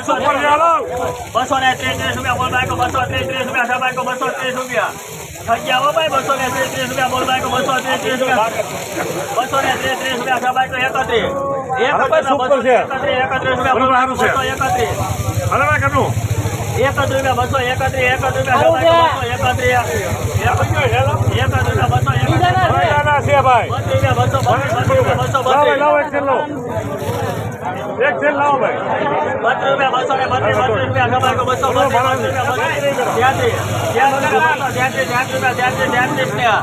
બસો બસો ને ત્રીસ રૂપિયા બોલ બાઈકો બસો ત્રીસ ત્રીસ રૂપિયા સા બાઈકો બસો ત્રીસ રૂપિયા? થઈ ગયા હો ભાઈ બસો ને ત્રીસ ત્રીસ રૂપિયા બોલ બાઈકો બસો ત્રીસ ત્રીસ રૂપિયા? બસો ને ત્રીસ ત્રીસ રૂપિયા સા બાઈકો એકત્રીસ? એકત્રીસ બસો રૂપિયા બસો એકત્રીસ. એકત્રીસ રૂપિયા બસો એકત્રીસ એકત્રીસ રૂપિયા એકત્રીસ. એકત્રીસ રૂપિયા બસો એકત્રીસ. નાના છે. ભાઈ. બસો રૂપિયા બસો બસો લાવો એક લાવો ભાઈ રૂપિયા બસો ને બત્રીસ રૂપિયા બસો રૂપિયા ત્યાંત્રીસ રૂપિયા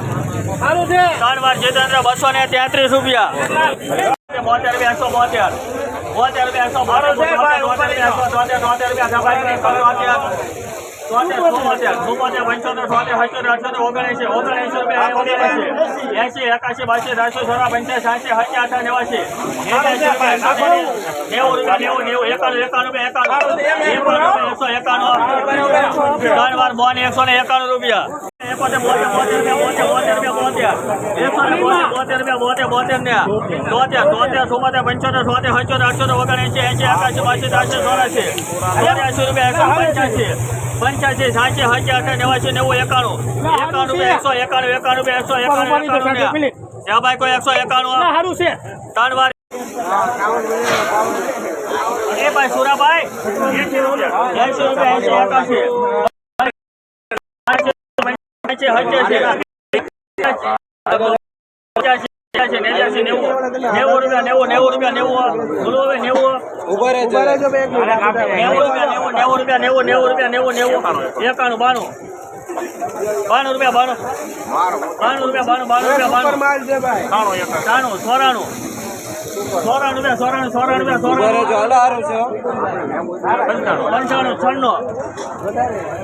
ત્રણ વાર જીતેન્દ્ર બસો ને ત્યાંત્રીસ રૂપિયા બોતેર રૂપિયા એકસો બોતેર બોતેર રૂપિયા એકસો બોતેર રૂપિયા એકસો તોતેર તોતેર રૂપિયા સબાઈકો એકસો એંસી એકાશી બાસી ત્રણસો છોરા પંચ્યાસી સાસી સત્યા અઠા નેવાસી એકાસી નેવું નેવું નેવું એકાણું એકાણું એકાણું. એકસો એકાણું. ત્રણ વાર બોન એકસો ને એકાણું રૂપિયા. એકોતેર બોતેર બોતેર રૂપિયા બોતેર બોતેર રૂપિયા બોતેર. એકસો ને બોતેર રૂપિયા બોતેર બોતેર ને. તોતેર તોતેર ચુમ્મોતેર પંચોતેર છોતેર સત્યોતેર અઠ્યોતેર ઓગણએંસી એંસી એકાશી બાસી ત્રણસો ચોરાસી. ચોર્યાસી રૂપિયા એકસો પંચ્યાસી. પંચ્યાસી સાચી સાચી અઠા નેવાસી નેવું એકાણું. એકાણું રૂપિયા એકસો એકાણું એકાણું રૂપિયા એકસો એકાણું એકાણું ત્યાં ભાઈ કોઈ એકસો એકાણું સારું છે. ત્રણ વાર એ ભાઈ સુરાભાઈ? એસી રૂપિયા એસી એસી પંચ્યાસી પંચ્યાસી નેવું. નેવું રૂપિયા નેવું નેવું રૂપિયા નેવું નેવું નેવું રૂપિયા નેવું નેવું રૂપિયા નેવું નેવું રૂપિયા નેવું નેવું. એકાણું બાણું. બાણું રૂપિયા બાણું. બાણું રૂપિયા બાણું બાણું રૂપિયા બાણું. માલ છે ભાઈ. ત્રાણું સોરાણું સોરાણું રૂપિયા સોરાણું સોરાણું રૂપિયા ઊભા રહેજો સોરાણું હાલો સારું છે પંચાણું છન્નું.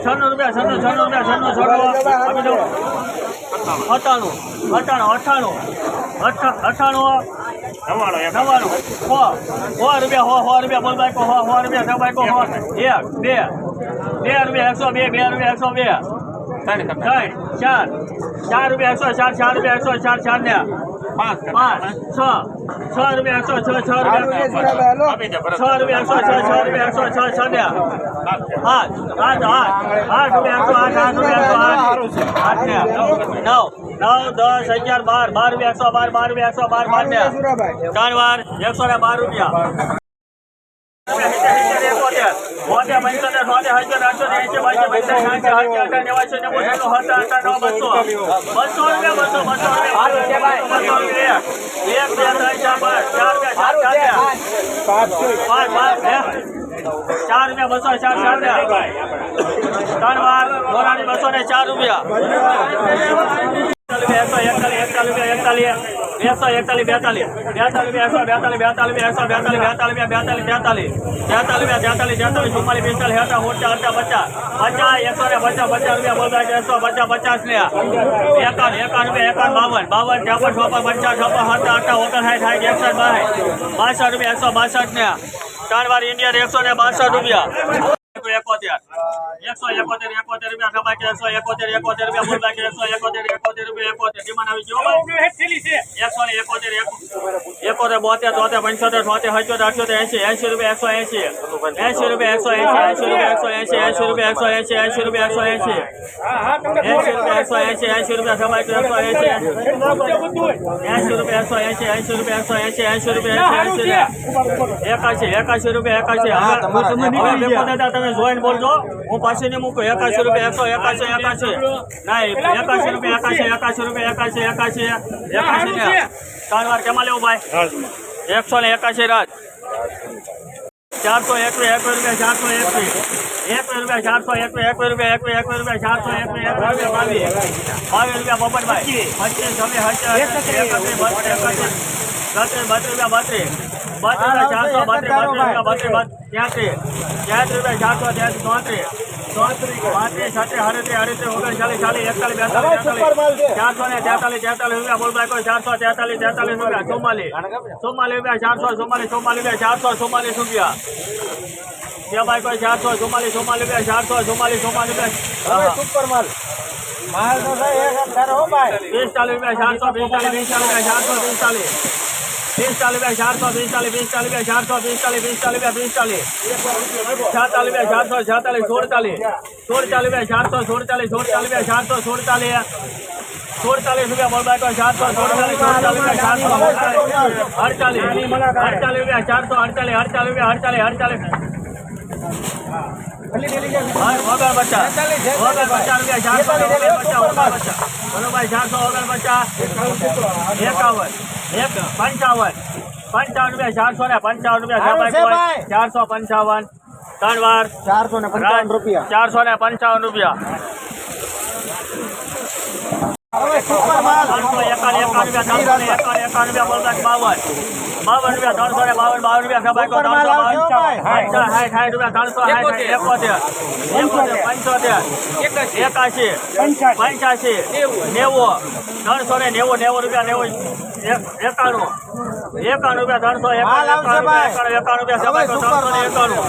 છન્નું રૂપિયા છન્નું છન્નું રૂપિયા છન્નું છન્નું. અઠાણું અઠાણું અઠાણું. અઠા- અઠાણું. નવ્વાણું સો સો રૂપિયા હો સો રૂપિયા બોલ બાઈકો હો સો રૂપિયા સબાઈકો હો. એક બે. બે રૂપિયા એકસો બે બે રૂપિયા એકસો બે. ત્રણ ચાર. ચાર રૂપિયા એકસો ચાર ચાર રૂપિયા એકસો ચાર ચાર ને. પાંચ છ. છ રૂપિયા એકસો છ છ રૂપિયા છ રૂપિયા એકસો છ છ રૂપિયા એકસો છ છ ને આઠ આઠ આઠ. આઠ રૂપિયા એકસો આઠ આઠ રૂપિયા એકસો આઠ. આઠ નવ. નવ દસ અગિયાર બાર. બાર રૂપિયા એકસો બાર બાર રૂપિયા એકસો બાર બાર સુરાભાઈ વાર એકસો ને બાર રૂપિયા. હજાર રૂપિયા, બસો ચાર, પાંચ. ચાર રૂપિયા, ચાર પાંચ ચાર રૂપિયા, બસો, ચાર ચાર ત્રણ વાર મોરાની બસો ને ચાર રૂપિયા. એકતાલીસ એકતાલીસ એકતાલીસ. એકસો એકતાલીસ બેતાલીસ એકસો બેતાલીસ બેતાલીસ બેતાલીસ બેતાલીસ બેતાલીસ તેતાલીસ તેતાલીસ તેતાલીસ તેતાલીસ ચુમ્માલીસ પિસ્તાલીસ હેઠા પચાસ પચાસ એકસો ને પચાસ પચાસ રૂપિયા બોલતા એકસો પચાસ પચાસ ને એકાવન એકાવન રૂપિયા બાવન બાવન ત્રેપન ચોપન પચાસ છપ્પન સત્તર અઠા ઓગણસાઠ સાઠ એકસઠ બાસઠ બાસઠ રૂપિયા એકસો બાસઠ ને ત્રણ વાર ઇન્ડિયન એકસો ને બાસઠ રૂપિયા એકોતેર. એકસો એકોતેર એકોતેર રૂપિયા ખબર કે એકસો એકોતેર એકોતેર રૂપિયા બોલતા કે એકસો એકોતેર એકોતેર રૂપિયા એકોતેર. ડિમાન્ડ આવી ગયો એકસો ને એકોતેર એકો- એકોતેર બોતેર તોતેર પંચોતેર છોતેર સત્યોતેર અઠ્યોતેર એસી એસી રૂપિયા એકસો એસી એસી રૂપિયા એકસો એસી એસી રૂપિયા એકસો એસી એસી રૂપિયા એકસો એસી એસી રૂપિયા એકસો એસી એસી રૂપિયા એકસો એસી એસી રૂપિયા એકસો એસી એસી રૂપિયા એકસો એસી એસી રૂપિયા એકસો એસી એંસી રૂપિયા એંસી એંસી એકાશી એકાશી રૂપિયા એકાશી. તમે જોઈને બોલજો. હું પાછી નહીં મૂકું. એકાશી રૂપિયા, એકસો, એકાશી એકાશી. ના એકાશી રૂપિયા, એકાશી એકાશી રૂપિયા, એકાશી એકાશી. એકાશી ને. ત્રણ વાર કેમાં લેવું ભાઈ? એકસો ને એકાશી રાત ચારસો એકવીસ એકવીસ રૂપિયા, ચારસો એકવીસ એકવીસ રૂપિયા, ચારસો એકવીસ એકવીસ રૂપિયા એકવીસ એકવીસ રૂપિયા, ચારસો એકવીસ એકવીસ રૂપિયા, બાવીસ. બાવીસ રૂપિયા બપોરભાઈ પચીસ, છવ્વીસ એકત્રીસ એકત્રીસ. બત્રીસ એકત્રીસ રૂપિયા, બત્રીસ. બત્રીસ, ચારસો, બત્રીસ બત્રીસ રૂપિયા બત્રીસ. ત્યાંત્રીસ ત્યાંત્રીસ રૂપિયા ચારસો ત્યાંત્રીસ ચોત્રીસ પાંત્રીસ છત્રીસ અડત્રીસ અડત્રીસ ઓગણચાલીસ ચાલીસ એકતાલીસ બેતાલીસ તેતાલીસ ચારસો ને તેતાલીસ તેતાલીસ રૂપિયા કોઈ ચારસો તેતાલીસ તેતાલીસ રૂપિયા ચુમ્માલીસ ચુમ્માલીસ રૂપિયા ચારસો ચુમ્માલીસ ચુમ્માલીસ રૂપિયા ચારસો ચુમ્માલીસ રૂપિયા. ત્યાં ભાઈ કોઈ ચારસો ચુમ્માલીસ ચુમ્માલીસ રૂપિયા ચારસો ચુમ્માલીસ ચુમ્માલીસ રૂપિયા. સુપર માલ. માલ તો થાય એક હજાર હો ભાઈ? પિસ્તાલીસ રૂપિયા ચારસો પિસ્તાલીસ પિસ્તાલીસ રૂપિયા ચારસો પિસ્તાલીસ. પિસ્તાલીસ રૂપિયા ચારસો પિસ્તાલીસ પિસ્તાલીસ રૂપિયા ચારસો પિસ્તાલીસ પિસ્તાલીસ રૂપિયા પિસ્તાલીસ છાતાલીસ રૂપિયા ચારસો છાતાલીસ સુડતાલીસ સુડતાલીસ રૂપિયા ચારસો સુડતાલીસ સુડતાલીસ રૂપિયા ચારસો સુડતાલીસ સુડતાલીસ રૂપિયા બોલબાઈ ચારસો સુડતાલીસ સુડતાલીસ રૂપિયા ચારસો અડતાલીસ અડતાલીસ રૂપિયા ચારસો અડતાલીસ અડતાલીસ રૂપિયા અડતાલીસ અડતાલીસ વગર પચાસ વગર પચાસ રૂપિયા ચારસો વગર પચાસ વગર પચાસ બરોબર ચારસો વગર પચાસ એકાવન એક પંચાવન. પંચાવન રૂપિયા ચારસો ને પંચાવન રૂપિયા ચારસો પંચાવન. ત્રણ વાર. ચારસો ને પંચાવન રૂપિયા. ચારસો ને પંચાવન રૂપિયા. ત્રણસો એકાવન એકાવન રૂપિયા ત્રણસો ને એકાવન એકાવન રૂપિયા બોલતા બાવન. બાવન રૂપિયા ત્રણસો ને બાવન બાવન રૂપિયા સભાઈ ત્રણસો બાવન સાઠ સાઠ રૂપિયા ત્રણસો સાઠ એકોતેર. એકોતેર. પંચોતેર. એકાશી. પંચ્યાસી. નેવું. ત્રણસો ને નેવું નેવું રૂપિયા નેવું. એકાણું એકાણું રૂપિયા ત્રણસો માલ આવશે ભાઈ. એકાણું એકાણું રૂપિયા હવે સભાઈ સુપર ત્રણસો ને એકાણું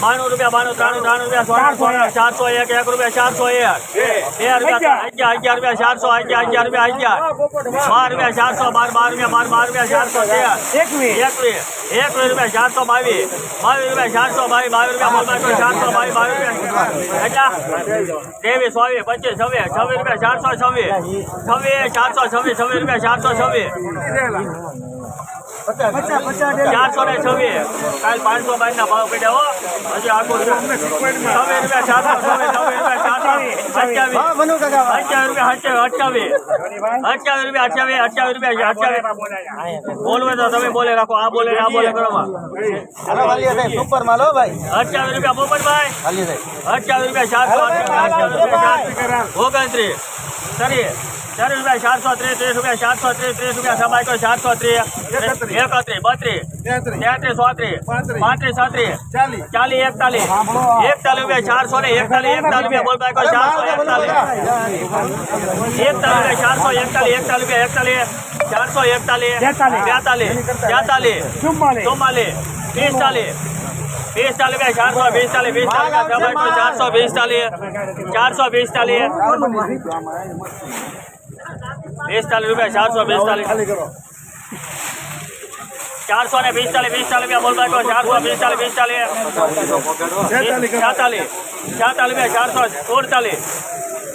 બાણું રૂપિયા બાણું ત્રાણું ત્રાણું રૂપિયા સોળ ચારસો એક એક રૂપિયા ચારસો એક બે રૂપિયા અગિયાર અગિયાર રૂપિયા ચારસો અગિયાર અગિયાર રૂપિયા અગિયાર બાર રૂપિયા ચારસો બાર બાર રૂપિયા બાર બાર રૂપિયા ચારસો તેર એકવીસ એકવીસ એકવીસ રૂપિયા ચારસો બાવીસ બાવીસ રૂપિયા ચારસો બાવીસ બાવીસ રૂપિયા બોલમાં ચારસો બાવીસ બાવીસ રૂપિયા એટલા ત્રેવીસ ચોવીસ પચીસ છવ્વીસ છવ્વીસ રૂપિયા ચારસો છવ્વીસ છવ્વીસ ચારસો છવ્વીસ છવ્વીસ રૂપિયા ચારસો છવ્વીસ. ચારસો ને છવ્વીસ. કાલ પાંચસો બાર ના ભાવ પડ્યા હો. હજી આખો છવ્વીસ રૂપિયા ચારસો છવ્વીસ છવ્વીસ રૂપિયા ચારસો. અઠ્યાવીસ. અઠ્યાવીસ રૂપિયા અઠ્યાવીસ અઠ્યાવીસ. રૂપિયા અઠ્યાવીસ અઠ્યાવીસ રૂપિયા અઠ્યાવીસ. બોલવે તો તમે બોલે રાખો. આ બોલે આ બોલે કરો સુપર માલ હો ભાઈ. અઠ્યાવીસ રૂપિયા પોપટભાઈ. અઠ્યાવીસ રૂપિયા ચારસો અઠ્યાવીસ રૂપિયા ઓગણત્રીસ ત્રીસ ચાલીસ રૂપિયા ચારસો ત્રીસ ત્રીસ રૂપિયા ચારસો ત્રીસ ત્રીસ રૂપિયા સબાઈ તો ચારસો ત્રીસ એકત્રીસ બત્રીસ તેત્રીસ ચોત્રીસ પાંત્રીસ છત્રીસ ચાલીસ એકતાલીસ એકતાલીસ રૂપિયા ચારસો ને એકતાલીસ એકતાલીસ રૂપિયા બોલ ભાઈ ચારસો એકતાલીસ એકતાલીસ ચારસો એકતાલીસ એકતાલીસ રૂપિયા એકતાલીસ ચારસો એકતાલીસ બેતાલીસ તેતાલીસ ચુમ્માલીસ પિસ્તાલીસ પિસ્તાલીસ રૂપિયા ચારસો પિસ્તાલીસ પિસ્તાલીસ ચારસો પિસ્તાલીસ ચારસો પિસ્તાલીસ પિસ્તાલીસ રૂપિયા ચારસો પિસ્તાલીસ ચારસો ને પિસ્તાલીસ પિસ્તાલીસ રૂપિયા બોલ ભાઈ ચારસો પિસ્તાલીસ પિસ્તાલીસ છાતાલીસ છાતાલીસ રૂપિયા ચારસો સુડતાલીસ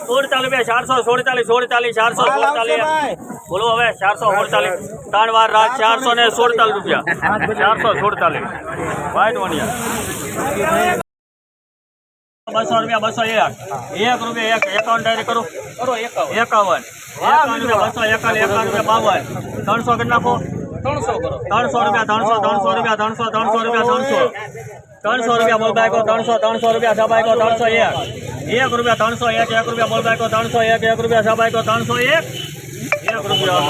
સુડતાલીસ રૂપિયા ચારસો સુડતાલીસ સુડતાલીસ ચારસો માલ આવશે સુડતાલીસ ભાઈ બોલો હવે ચારસો સુડતાલીસ ત્રણ વાર રાત ચારસો ને સુડતાલીસ રૂપિયા ચારસો સુડતાલીસ વાઈટ વણિયા બસો રૂપિયા બસો એક એક રૂપિયા એક એકાવન ડાયરેક્ટ કરું કરો એકાવન ત્રણસો કરી નાખો. ત્રણસો કરો. ત્રણસો રૂપિયા ત્રણસો ત્રણસો રૂપિયા ત્રણસો ત્રણસો રૂપિયા ત્રણસો. ત્રણસો રૂપિયા બોલ બાઈકો ત્રણસો ત્રણસો રૂપિયા સબાઈકો ત્રણસો એક. એક રૂપિયા ત્રણસો એક એક રૂપિયા બોલ બાઈકો ત્રણસો એક એક રૂપિયા સબાઈકો ત્રણસો એક. એક રૂપિયા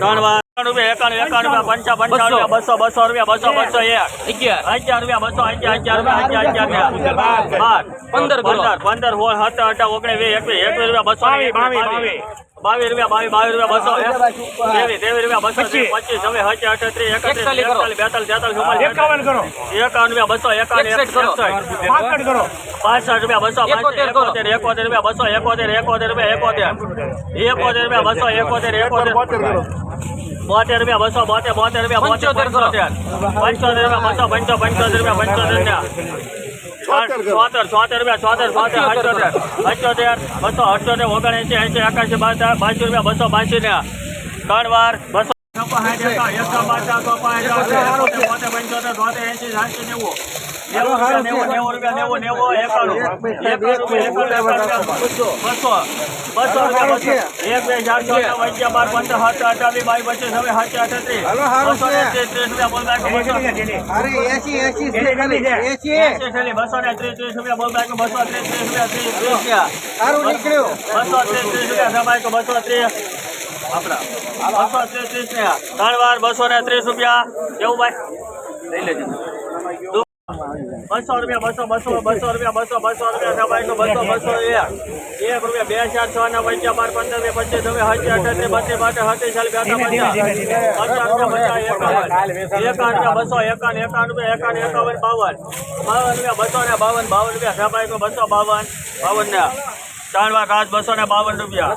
ત્રણ વાર રૂપિયા એકાણું એકાણું રૂપિયા પંચા પંચાવન રૂપિયા બસો બસો રૂપિયા બસો બસો એક અગિયાર રૂપિયા બસો અગિયાર અગિયાર રૂપિયા અગિયાર અગિયાર બાર બાર પંદર પંદર પંદર સોળ સત્તર અઢાર ઓગણીસ વીસ એકવીસ એકવીસ રૂપિયા બસો બાવીસ બાવીસ બાવીસ રૂપિયા બાવીસ બાવીસ રૂપિયા બસો ત્રેવીસ ત્રેવીસ રૂપિયા બસો પચીસ હવે હજી અઠત્રીસ એકત્રીસ એકતાલીસ બેતાલીસ તેતાલીસ ચુમ્માલીસ એકાવન કરો એકાવન રૂપિયા બસો એકાવન એકસઠ પાસઠ કરો પાસઠ રૂપિયા બસો એકોતેર એકોતેર એકોતેર રૂપિયા બસો એકોતેર એકોતેર રૂપિયા એકોતેર એકોતેર રૂપિયા બસો એકોતેર એકોતેર બોતેર રૂપિયા બસો બોતેર બોતેર રૂપિયા બોતેર પંચોતેર પંચોતેર. રૂપિયા બસો પંચો પંચોતેર રૂપિયા પંચોતેર રૂપિયા. ચોતેર ચોતેર રૂપિયા ચોતેર ચોતેર અઠ્યોતેર અઠ્યોતેર બસો અઠ્યોતેર ઓગણએસી એસી એકાસી બાસી બાસી રૂપિયા બસો બાસી ને ત્રણ વાર બસો. એક બે ચાર છ. અગિયાર બાર પંદર સાત અઠાવીસ બાવીસ પચીસ હવે સાત અઠત્રીસ બસો ત્રીસ ત્રીસ રૂપિયા બસો. ને ત્રીસ ત્રીસ રૂપિયા બસો ત્રીસ ત્રીસ રૂપિયા ત્રીસ ત્રીસ. રૂપિયા બસો ત્રીસ ત્રીસ રૂપિયા સમાય તો બસો ત્રીસ. આપણા. બસો ત્રીસ ત્રીસ ને ત્રણ વાર બસો ને ત્રીસ રૂપિયા. કેવું ભાઈ? લઈ લેજો. બસો રૂપિયા બસો બસો બસો રૂપિયા બસો બસો રૂપિયા સમાય બસો બસો એક રૂપિયા બે ચાર છ ને પંચા બાર પંદર બે પચીસ હવે હજી અઠાસી બત્રીસ બાટે સત્રીસ ચાલી રૂપિયા બસો એકાવન એકાવન રૂપિયા એકાવન એકાવન બાવન. બાવન રૂપિયા બસો ને બાવન બાવન રૂપિયા તો બસો બાવન બાવન ને. ત્રણ વાર બસો ને બાવન રૂપિયા.